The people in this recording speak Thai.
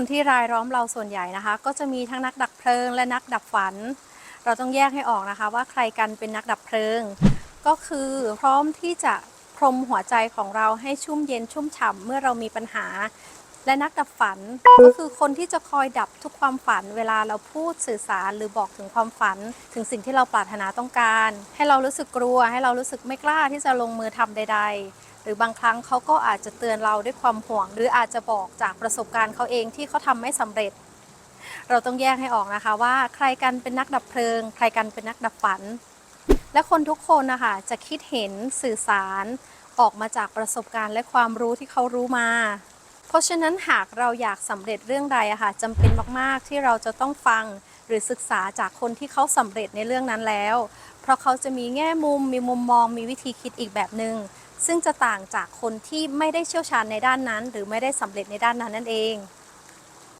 คนที่รายล้อมเราส่วนใหญ่นะคะ ก็จะมีทั้งนักดับเพลิง และนักดับฝัน เราต้องแยกให้ออกนะคะ ว่าใครกันเป็นนักดับเพลิง ก็คือพร้อมที่จะพรมหัวใจของเราให้ชุ่มเย็นชุ่มฉ่ำเมื่อเรามีปัญหา และนักดับฝันก็คือคนที่จะคอยดับทุกความฝัน เวลาเราพูดสื่อสารหรือบอกถึงความฝัน ถึงสิ่งที่เราปรารถนาต้องการ ให้เรารู้สึกกลัว ให้เรารู้สึกไม่กล้าที่จะลงมือทำใด ๆ หรือบางครั้งเขาก็อาจจะเตือนเราด้วยความห่วง หรืออาจจะบอกจากประสบการณ์เขาเองที่เขาทำไม่สำเร็จ เราต้องแยกให้ออกนะคะว่าใครกันเป็นนักดับเพลิง ใครกันเป็นนักดับฝัน และคนทุกคนนะคะจะคิดเห็นสื่อสารออกมาจากประสบการณ์และความรู้ที่เขารู้มา เพราะฉะนั้นหากเราอยากสำเร็จเรื่องใดอะค่ะจำเป็นมากๆที่เราจะต้องฟังหรือศึกษาจากคนที่เขาสำเร็จในเรื่องนั้นแล้ว เพราะเขาจะมีแง่มุมมีมุมมองมีวิธีคิดอีกแบบหนึง่ง ซึ่งจะต่างจากคนที่ไม่ได้เชี่ยวชาญในด้านนั้น หรือไม่ได้สำเร็จในด้านนั้นนั่นเอง